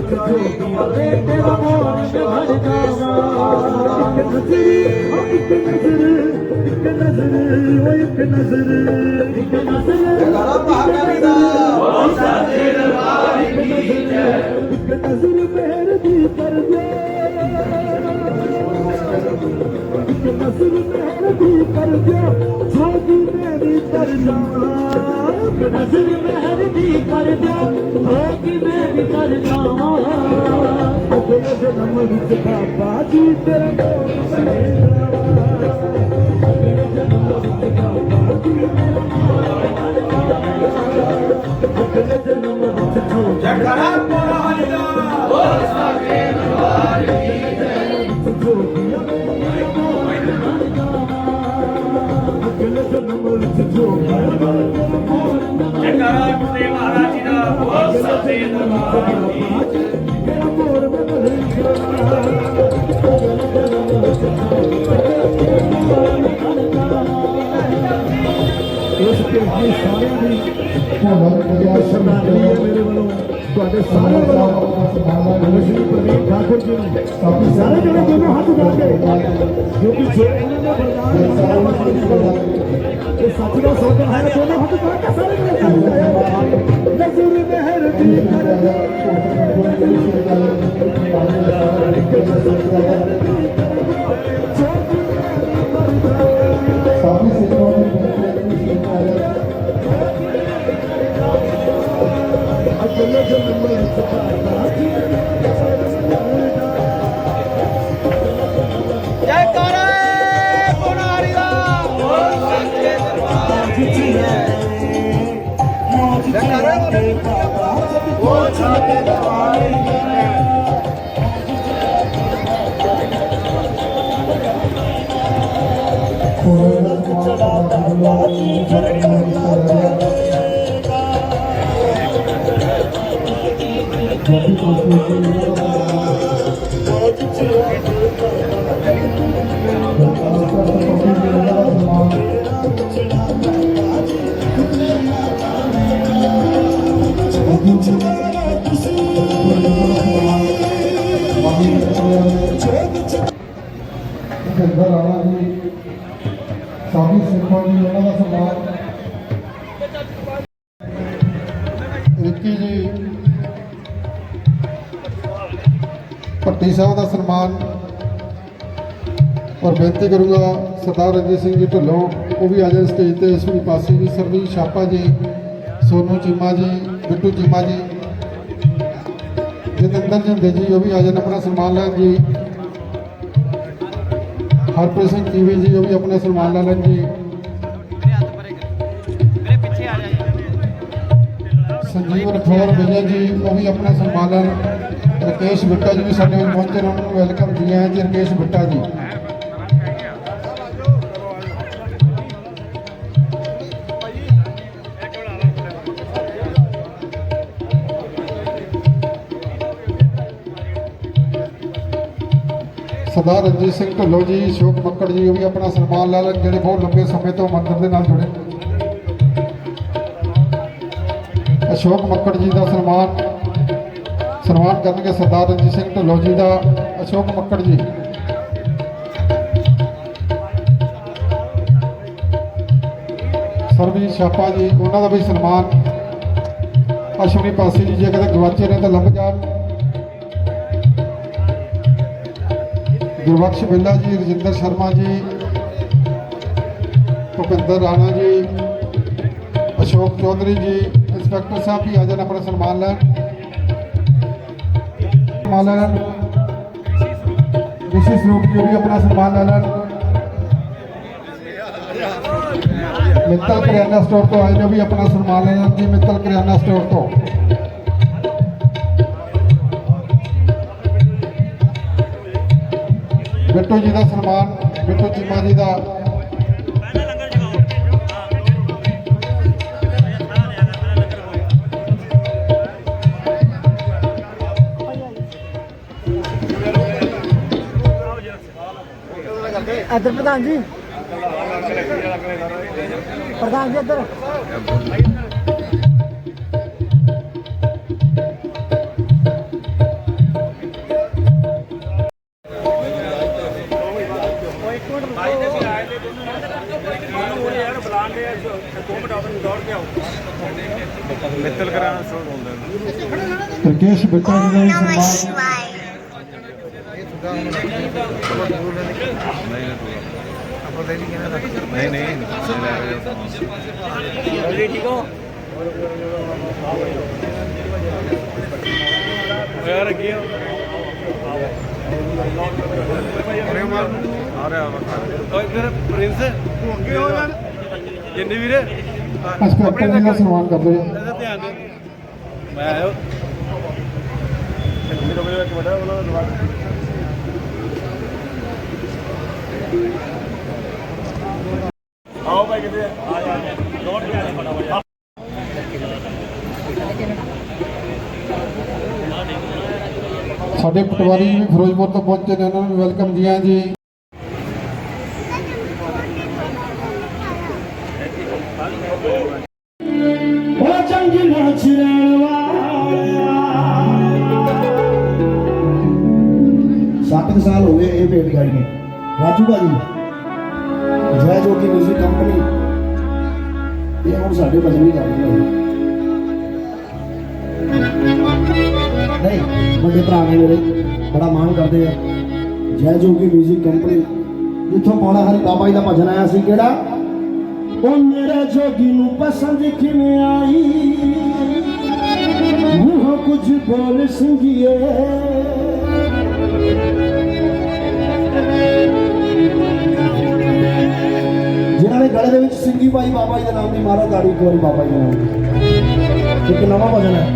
ਵਿੱਚ ਤੇਰਾ ਮੋਰ ਘੜ ਜਾਵਾ ਇੱਕ ਨਜ਼ਰ ਇੱਕ ਨਜ਼ਰ ਇੱਕ ਨਜ਼ਰ ਓ ਇੱਕ ਨਜ਼ਰ ਇੱਕ ਨਜ਼ਰ ਗਾਣਾ ਮਹਾਕਾਲੀ ਦਾ ਇੱਕ ਨਜ਼ਰ ਮਿਹਰ ਦੀ ਕਰ ਦੇ ਇੱਕ ਨਜ਼ਰ ਮਿਹਰ ਦੀ ਕਰ ਦੇ ਜੋਗੀ ਮੇਰੀ ਕਰ ਜਾਵਾਂ ਇੱਕ ਨਜ਼ਰ ਮਿਹਰ ਦੀ ਕਰ ਦੇ ਅਗਲੇ ਜਨਮ ਵਿੱਚ ਬਾਬਾ ਜੀ ਤੇਰੇ ਕੋਲ ਸੇਵਾ ਅਗਲੇ ਜਨਮ ਵਿੱਚ ਬਾਬਾ ਜੀ ਅਗਲੇ ਜਨਮ ਵਿੱਚ ਜੋਗੀ ਜਗਰਾ ਮਹਾਕਾਲੀ ਦਾ ਜਗਰਾ ਮੁੰਡੇ ਮਹਾਰਾਜ ਜੀ ਦਾ। ਬਹੁਤ ਸਾਥੇ ਇਸ ਭੇਜੀ ਸਾਰਿਆਂ ਦੀ ਸ਼ਰਧਾਂਜਲੀ ਹੈ ਮੇਰੇ ਵੱਲੋਂ। ਤੁਹਾਡੇ ਸਾਰਿਆਂ ਵੱਲੋਂ ਨਮਸਕਾਰ ਪ੍ਰਵੀਨ ਠਾਕੁਰ ਜੀ ਨੂੰ ਸਾਰੇ ਜਿਹੜੇ ਦੋਨੋਂ ਹੱਥ ਲਾ ਕੇ ਕਿਉਂਕਿ ਜੇ ਇਹਨਾਂ ਦਾ ਬਰਦਾਨ ਇਹ ਸੱਚ ਦਾ ਸੌਦਾ ਹੈ ਦੋਨੋਂ ਹੱਥ ਲਾ ਕੇ ਸਾਰੇ ਜਿਹੜੇ नजर मेहर दी कर दे पाला लिख सकदा चोक ਭੁਪਿੰਦਰ ਸਾਹਿਬ ਦਾ ਸਨਮਾਨ ਔਰ ਬੇਨਤੀ ਕਰੂੰਗਾ ਸਰਦਾਰ ਰਣਜੀਤ ਸਿੰਘ ਜੀ ਢਿੱਲੋਂ, ਉਹ ਵੀ ਆ ਜਾਣ ਸਟੇਜ ਤੇ, ਇਸ ਵੀ ਪਾਸੇ ਵੀ ਸਰਵੀ ਛਾਪਾ ਜੀ, ਸੋਨੂ ਚੀਮਾ ਜੀ, ਬਿੱਟੂ ਚੀਮਾ ਜੀ, ਜਤਿੰਦਰ ਜਿੰਦੇ ਜੀ, ਉਹ ਵੀ ਆ ਜਾਣ ਆਪਣਾ ਸਨਮਾਨ ਲੈਣ ਜੀ। ਹਰਪ੍ਰੀਤ ਸਿੰਘ ਕੀਵੇ ਜੀ, ਉਹ ਵੀ ਆਪਣਾ ਸਨਮਾਨ ਲੈ ਲੈਣ ਜੀ। ਸੰਜੀਵ ਰਠੌਰ ਵਿਜੇ ਜੀ, ਉਹ ਵੀ ਆਪਣਾ ਸਨਮਾਨ ਲੈਣ। ਰਕੇਸ਼ ਬਿੱਟਾ ਜੀ ਵੀ ਸਾਡੇ ਵਿੱਚ ਪਹੁੰਚੇ ਨੇ, ਉਹਨਾਂ ਨੂੰ ਵੈਲਕਮ ਜੀ ਆਇਆਂ ਜੀ ਰਕੇਸ਼ ਬਿੱਟਾ ਜੀ। ਸਰਦਾਰ ਰਣਜੀਤ ਸਿੰਘ ਢਿੱਲੋਂ ਜੀ, ਅਸ਼ੋਕ ਮੱਕੜ ਜੀ, ਉਹ ਵੀ ਆਪਣਾ ਸਨਮਾਨ ਲੈ ਲੈਣ, ਜਿਹੜੇ ਬਹੁਤ ਲੰਬੇ ਸਮੇਂ ਤੋਂ ਮੰਦਰ ਦੇ ਨਾਲ ਜੁੜੇ। ਅਸ਼ੋਕ ਮੱਕੜ ਜੀ ਦਾ ਸਨਮਾਨ ਸਨਮਾਨ ਕਰਨਗੇ ਸਰਦਾਰ ਰਣਜੀਤ ਸਿੰਘ ਢਿੱਲੋਂ ਜੀ ਦਾ, ਅਸ਼ੋਕ ਮੱਕੜ ਜੀ। ਸਰਬਜੀਤ ਛਾਪਾ ਜੀ, ਉਹਨਾਂ ਦਾ ਵੀ ਸਨਮਾਨ। ਅਸ਼ਵਨੀ ਪਾਸੀ ਜੀ, ਜੇ ਕਦੇ ਗਵਾਚੇ ਨੇ ਤਾਂ ਲੱਭ ਜਾਣ। ਗੁਰਬਖਸ਼ ਬਿੱਲਾ ਜੀ, ਰਜਿੰਦਰ ਸ਼ਰਮਾ ਜੀ, ਭੁਪਿੰਦਰ ਰਾਣਾ ਜੀ, ਅਸ਼ੋਕ ਚੌਧਰੀ ਜੀ, ਇੰਸਪੈਕਟਰ ਸਾਹਿਬ ਵੀ ਆ ਜਾਣ ਆਪਣਾ ਸਨਮਾਨ ਲੈਣ। ਸਨਮਾਨ ਲੈਣ। ਰਿਸ਼ੀ ਸਰੂਪ ਜੀ ਵੀ ਆਪਣਾ ਸਨਮਾਨ ਲੈ ਲੈਣ। ਮਿੱਤਲ ਕਰਿਆਨਾ ਸਟੋਰ ਤੋਂ ਆਏ ਨੇ ਵੀ ਆਪਣਾ ਸਨਮਾਨ ਲੈ ਲੈਣ ਜੀ, ਮਿੱਤਲ ਕਰਿਆਨਾ ਸਟੋਰ ਤੋਂ। ਬਿੱਟੂ ਜੀ ਦਾ ਸਨਮਾਨ, ਬਿੱਟੂ ਚੀਮਾ ਜੀ ਦਾ। ਇੱਧਰ ਪ੍ਰਧਾਨ ਜੀ। ਪ੍ਰਧਾਨ ਜੀ ਇੱਧਰ। ਮਿੱਤਲ ਕਰਾਣਾ ਸ਼ੁਰੂ ਹੁੰਦਾ ਹੈ ਕੇਸ਼ ਬਿੱਟਾ ਜੀ ਦਾ ਸਨਮਾਨ? ਨਹੀਂ ਨਹੀਂ ਯਾਰ ਅੱਗੇ ਆ ਆ ਰਿਹਾ ਵਾ ਓਏ ਫਿਰ ਪ੍ਰਿੰਸ ਤੂੰ ਅੱਗੇ ਹੋ ਯਾਰ ਜਿੰਨੀ ਵੀਰੇ ਜੀ ਦਾ ਸਨਮਾਨ ਕਰਦੇ ਹਾਂ ਇਹਦਾ ਧਿਆਨ ਦੇ ਮੈਂ ਆਇਓ ਮੇਰੇ ਕੋਲ ਇੱਕ ਵੱਡਾ ਉਹਨਾਂ ਦਾ ਆਓ ਭਾਈ ਕਿਤੇ ਆ ਜਾ। ਨੋਟ ਲਿਆ ਦੇ ਫਟਾਫਟ ਸਾਡੇ ਪਟਵਾਰੀ ਜੀ ਵੀ ਫਿਰੋਜ਼ਪੁਰ ਤੋਂ ਪਹੁੰਚੇ ਨੇ, ਉਹਨਾਂ ਨੂੰ ਵੈਲਕਮ ਜੀ, ਹਾਂ ਜੀ। ਜੈ ਜੋਗੀ ਮਿਊਜ਼ਿਕ ਕੰਪਨੀ ਇਹ ਹੁਣ ਸਾਡੇ ਭਜਨ ਵੀ ਕਰਦੇ ਨਹੀਂ। ਵੱਡੇ ਭਰਾ ਨੇ ਮੇਰੇ, ਬੜਾ ਮਾਣ ਕਰਦੇ ਆ। ਜੈ ਜੋਗੀ ਮਿਊਜ਼ਿਕ ਕੰਪਨੀ ਜਿੱਥੋਂ ਪੌਣਾ ਹਰੀ ਬਾਬਾ ਜੀ ਦਾ ਭਜਨ ਆਇਆ ਸੀ, ਕਿਹੜਾ? ਉਹ ਮੇਰੇ ਜੋਗੀ ਨੂੰ ਪਸੰਦ ਕਿਵੇਂ ਆਈ? ਮੂੰਹ ਕੁਝ ਬੋਲ ਸੰਗੀਏ। ਜਿਨ੍ਹਾਂ ਨੇ ਗਲੇ ਦੇ ਵਿੱਚ ਸਿੰਘੀ ਪਾਈ ਬਾਬਾ ਜੀ ਦੇ ਨਾਮ ਦੀ ਮਾਰੋ ਦਾੜੀ ਇੱਕ ਵਾਰੀ ਬਾਬਾ ਜੀ ਦੇ ਨਾਮ ਦੀ। ਇੱਕ ਨਵਾਂ ਭਜਨ ਹੈ।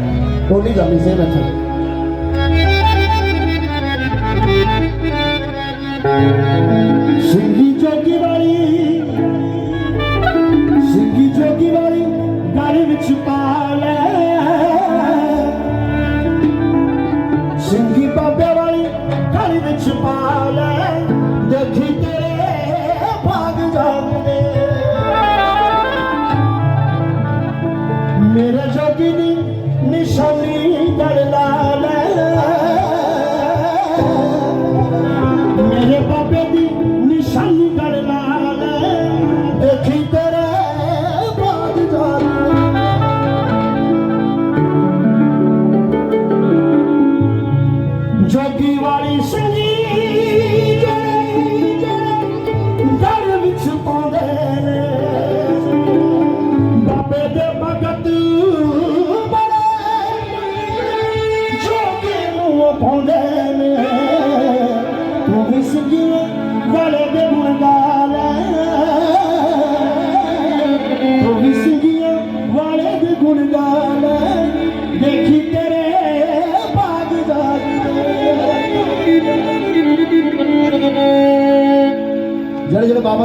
ਟੋਲੀ ਜਾਮੀ ਸੇ ਇੱਥੇ। ਸਿੰਘੀ ਜੋਗੀ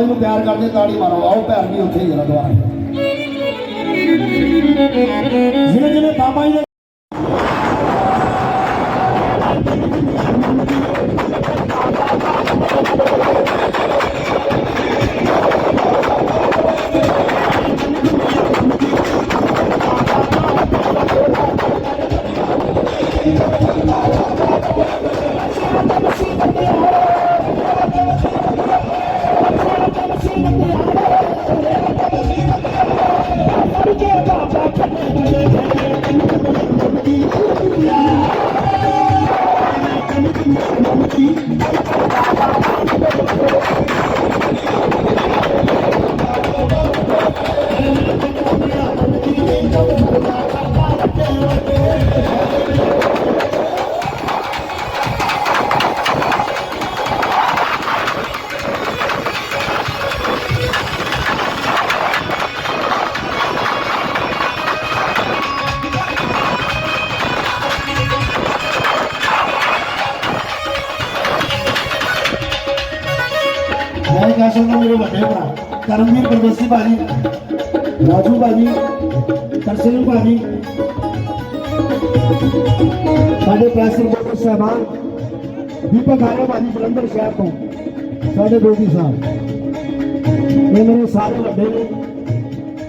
ਨੂੰ ਪਿਆਰ ਕਰਦੇ, ਤਾੜੀ ਮਾਰੋ। ਆਓ ਭੈਣ ਵੀ ਉੱਥੇ ਹੀ ਜਰਾ ਦੁਆਰਾ। ਜਿਹਨੇ ਜਿਹਨੇ ਬਾਬਾ ਜੀ ਦੇ ਮੈਂ ਮੇਰੇ ਵੱਡੇ ਭਰਾ। ਕਰਮਵੀਰ ਪ੍ਰਦੇਸੀ ਭਾਜੀ, ਰਾਜੂ ਭਾਜੀ, ਤਰਸੇਮ ਭਾਜੀ, ਸਾਡੇ ਪ੍ਰੈਸ ਰਿਪੋਰਟਰ ਸਾਹਿਬਾਨ, ਦੀਪਕ ਆਰਿਆ ਭਾਜੀ ਜਲੰਧਰ ਸ਼ਹਿਰ ਤੋਂ, ਸਾਡੇ ਦੋਸਤੀ ਸਾਹਿਬ। ਇਹ ਮੇਰੇ ਸਾਰੇ ਵੱਡੇ ਨੇ।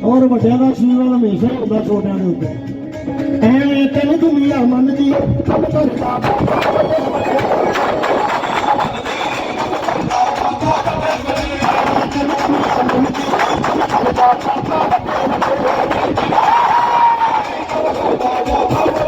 ਔਰ ਵੱਡਿਆਂ ਦਾ ਆਸ਼ੀਰਵਾਦ ਹਮੇਸ਼ਾ ਹੀ ਹੁੰਦਾ ਛੋਟਿਆਂ ਦੇ ਉੱਤੇ। ਐਵੇਂ ਤੈਨੂੰ ਦੁਨੀਆ ਮੰਨਦੀ Thank you.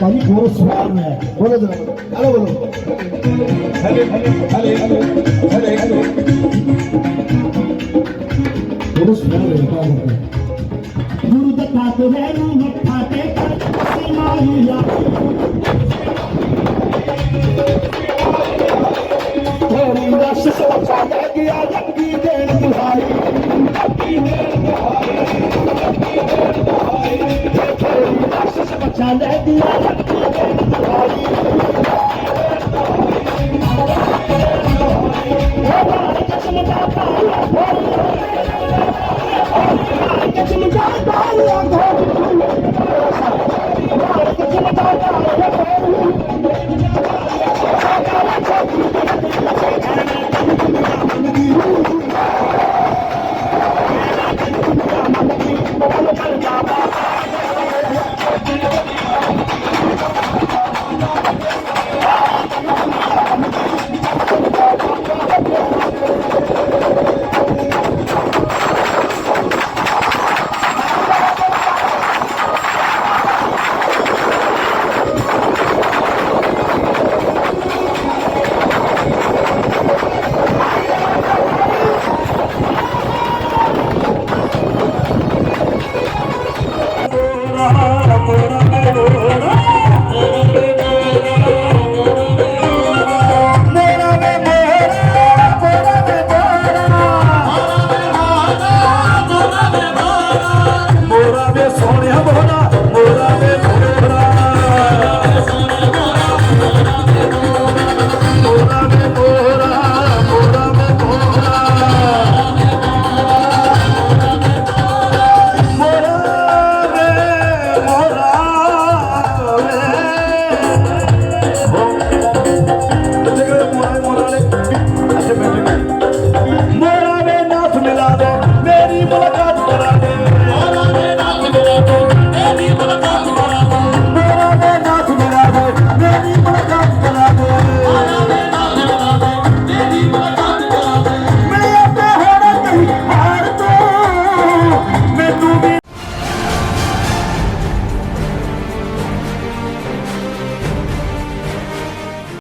ਭਾਜੀ ਹੋਰ ਸਵਾਲ ਹੈ ਬੋਲੋ ਜਰਾ ਹਲੋ ਬੋਲੋ ਹਲੇ ਹਲੇ ਹਲੇ ਹਲੇ ਹਲੇ ਹਲੇ ਬੋਲੋ ਸਵਾਲ ਹੈ ਕਾ ਕਰਦੇ ਗੁਰੂ ਦੱਤਾ ਤੇ ਨੂੰ ਮੱਥਾ ਤੇ ਕਰ ਸੀ ਮਾਰੀ ਲਾ ਤੇਰੀ ਰਸ ਸੋਚਾ ਗਿਆ ਜੱਗੀ ਮੋਰਾ ਵੇ ਸੋਹਣਿਆ ਮੋਰਾ ਮੋਰਾ ਵੇ ਮੋਰਾ ਮੋਰਾ ਵੇ ਮੋਰਾ ਮੋਰਾ ਵੇ ਮੋਰਾ ਨੇ ਨਾਥ ਮਿਲਾ ਦੇ, ਮੇਰੀ ਮੁਲਾਕਾਤ